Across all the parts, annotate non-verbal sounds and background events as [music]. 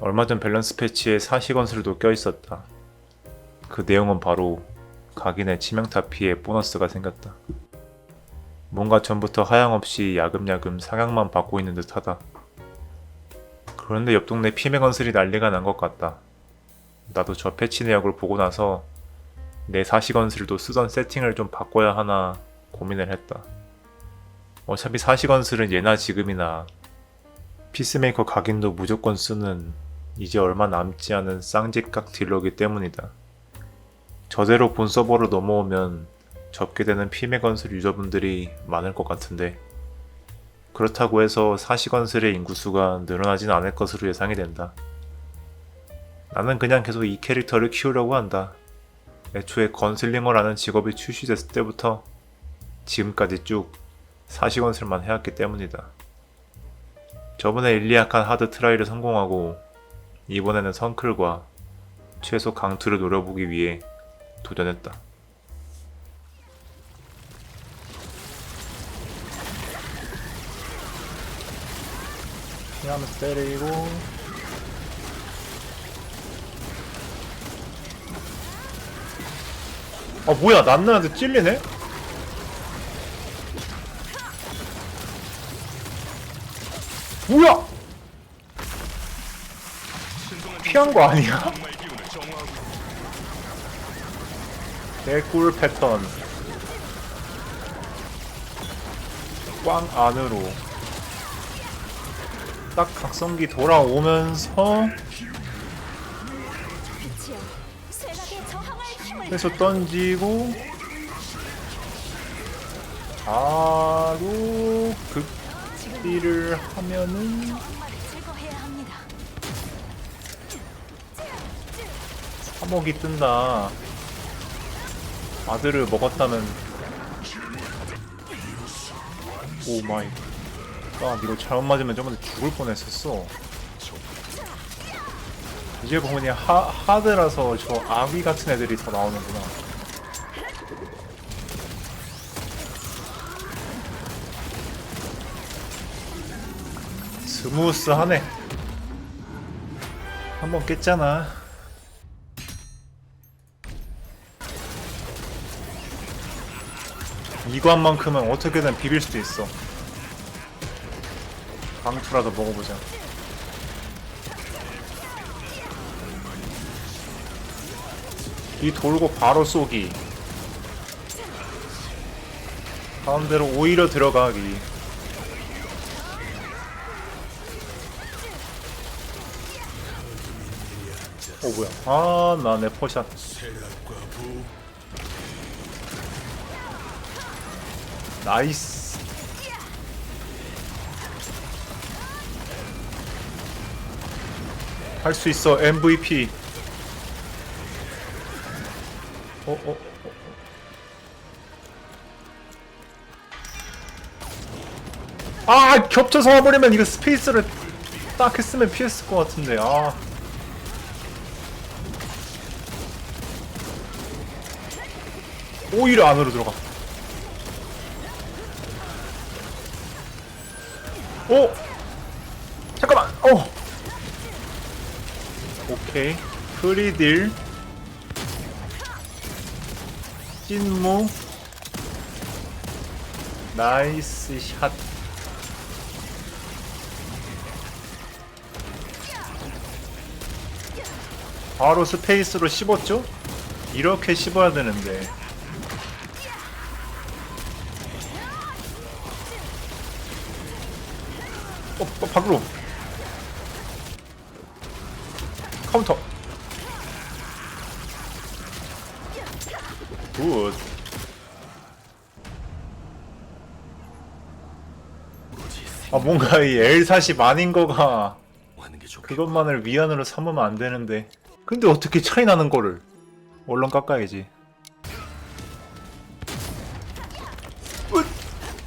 얼마 전 밸런스 패치에 사시건술도 껴있었다. 그 내용은 바로 각인의 치명타 피해 보너스가 생겼다. 뭔가 전부터 하향없이 야금야금 상향만 받고 있는 듯하다. 그런데 옆 동네 피메건슬이 난리가 난 것 같다. 나도 저 패치 내역을 보고 나서 내 사시건슬도 쓰던 세팅을 좀 바꿔야 하나 고민을 했다. 어차피 사시건슬은 예나 지금이나 피스메이커 각인도 무조건 쓰는 이제 얼마 남지 않은 쌍짓각 딜러기 때문이다. 저대로 본 서버로 넘어오면 접게 되는 피메 건슬 유저분들이 많을 것 같은데 그렇다고 해서 사시 건슬의 인구수가 늘어나진 않을 것으로 예상이 된다. 나는 그냥 계속 이 캐릭터를 키우려고 한다. 애초에 건슬링어라는 직업이 출시됐을 때부터 지금까지 쭉 사시 건슬만 해왔기 때문이다. 저번에 일리아칸 하드 트라이를 성공하고 이번에는 선클과 최소 강투를 노려보기 위해 도전했다. 피하면서 때리고 아 뭐야 난나한테 찔리네? 뭐야? 피한 거 아니야? 개꿀 패턴 꽝 안으로 딱 각성기 돌아오면서 해서 던지고 바로 극딜을 하면은 3억이 뜬다. 아들을 먹었다면. 오 마이 아 이거 잘못 맞으면 저번에 죽을 뻔했었어. 이제 보니 하, 하드라서 저 아귀 같은 애들이 더 나오는구나. 스무스하네. 한번 깼잖아 이관만큼은 어떻게든 비빌 수도 있어. 강투라도 먹어보자. 이 돌고 바로 쏘기. 가운데로 오히려 들어가기. 어 뭐야? 아나 내 포샷. 나이스. 할 수 있어 MVP. 어, 어, 어, 어. 아 겹쳐서 와버리면 이거 스페이스를 딱 했으면 피했을 것 같은데 아 오히려 안으로 들어가 오! 잠깐만! 어! 오케이. 프리딜. 찐무. 나이스 샷. 바로 스페이스로 씹었죠? 이렇게 씹어야 되는데. 어, 어 밖으로. 카운터. 굿. 아, 뭔가 이 L40 아닌 거가 그것만을 위안으로 삼으면 안 되는데. 근데 어떻게 차이 나는 거를? 얼른 깎아야지.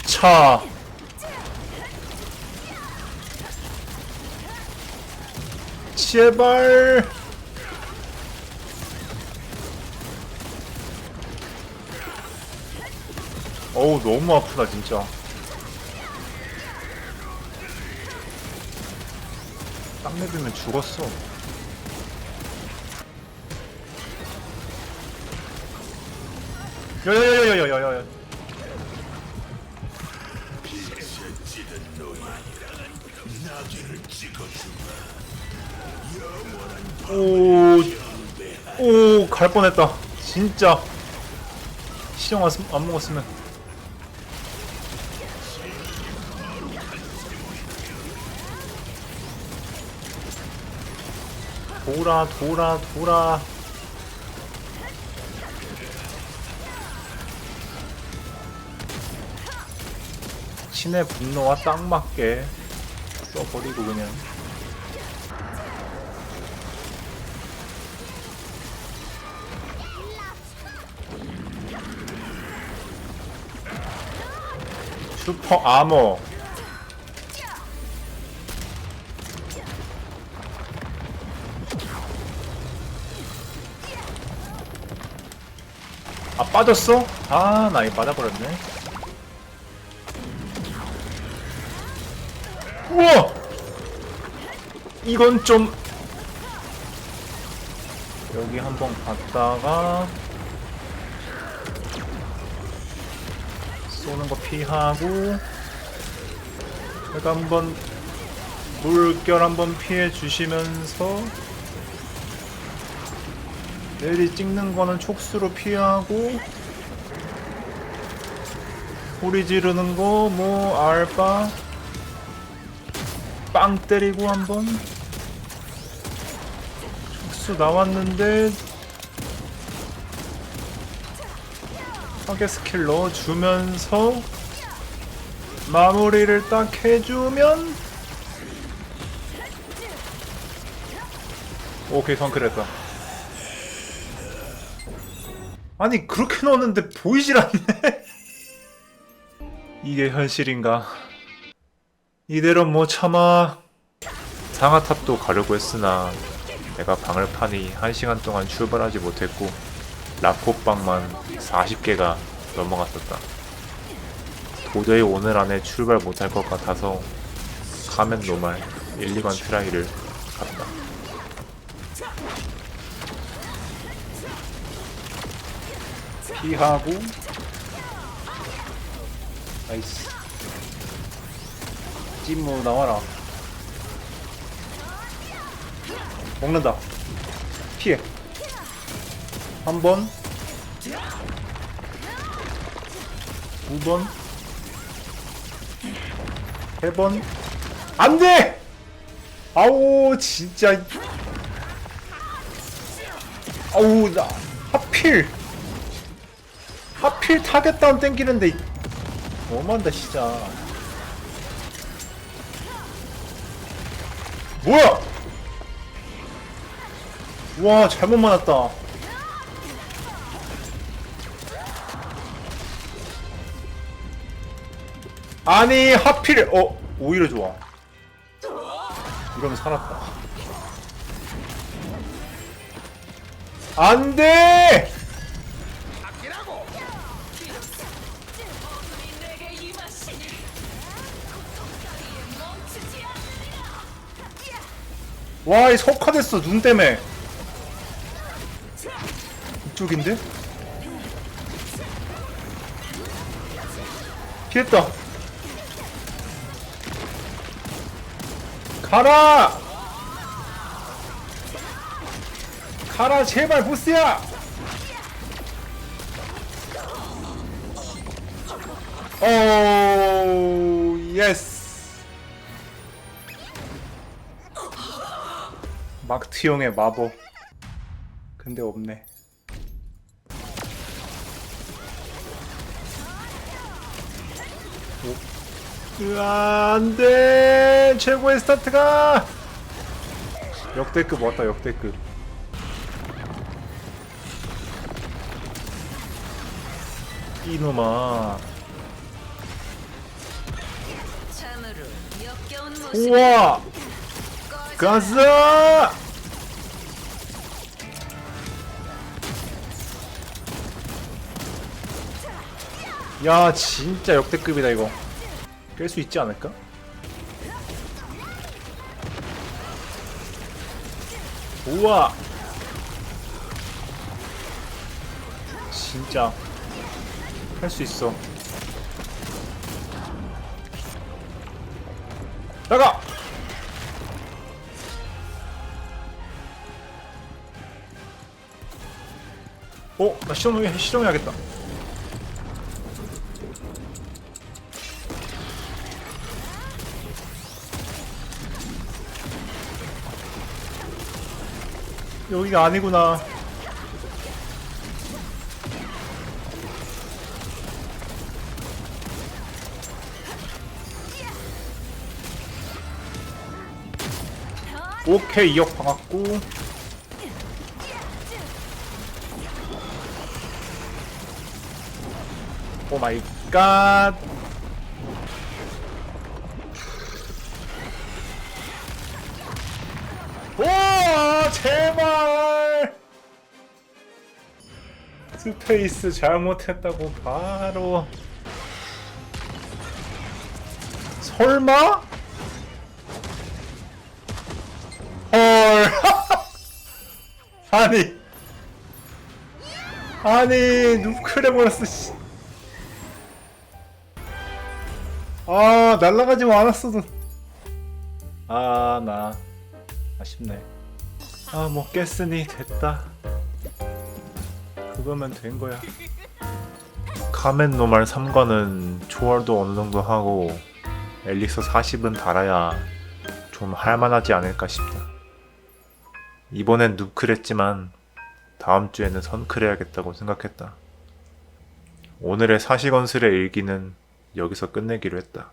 으차 제발. 어우 너무 아프다 진짜. 땀 내비면 죽었어. 야야야야야야야야 나귀를 찍어주마 오, 오, 갈 뻔했다. 진짜. 시정 안, 쓰- 안 먹었으면. 돌아, 돌아, 돌아. 신의 분노와 딱 맞게 써버리고 그냥. 슈퍼 아머. 아 빠졌어? 아나 이거 맞아버렸네 우와 이건 좀 여기 한번 갔다가 쏘는 거 피하고 여기 한번 물결 한번 피해 주시면서 내리 찍는 거는 촉수로 피하고 소리 지르는 거 뭐 알바 빵 때리고 한번. 촉수 나왔는데 파괴 스킬 넣어주면서 마무리를 딱 해주면 오케이 성클했다. 아니 그렇게 넣었는데 보이질 않네. [laughs] 이게 현실인가? 이대로 못 참아. 상하탑도 가려고 했으나 내가 방을 파니 1시간 동안 출발하지 못했고 라포방만 40개가 넘어갔었다. 도저히 오늘 안에 출발 못할 것 같아서 카멘 노말 1, 2관 트라이를 갔다. 피하고. 나이스. 찜무 나와라. 먹는다. 피해 한 번. 두 번. 세 번. 안 돼! 아우 진짜. 아우 나 하필. 하필 타겟 다운 땡기는데 너무한다 진짜. 뭐야? 와 잘못 맞았다 아니 하필 어 오히려 좋아. 이러면 살았다. 안돼! 와이 석화됐어 눈 때문에. 이쪽인데? 피했다 가라! 가라 제발 보스야! 오 예스! 막트용의 마법. 근데 없네. 으아 안돼 최고의 스타트가! 역대급 왔다 역대급. 이놈아. 우와! 가자 야 진짜 역대급이다 이거. 깰 수 있지 않을까? 우와. 진짜. 할 수 있어. 나가! 어? 나 실험, 실험해야겠다 여기가 아니구나. 오케이 2억 박았고. 오 마이 갓. 오 제 스페이스 잘못했다고 바로. 설마? 헐. [laughs] 아니. 아니 누크래 버렸어 씨. 아 날라가지 않았어도. 아나 아쉽네. 아 뭐 깼으니 됐다 그거면 된 거야. 카멘 노말 3관은 초월도 어느 정도 하고 엘릭서 40은 달아야 좀 할만하지 않을까 싶다. 이번엔 누클했지만 다음 주에는 선클해야겠다고 생각했다. 오늘의 사시건슬의 일기는 여기서 끝내기로 했다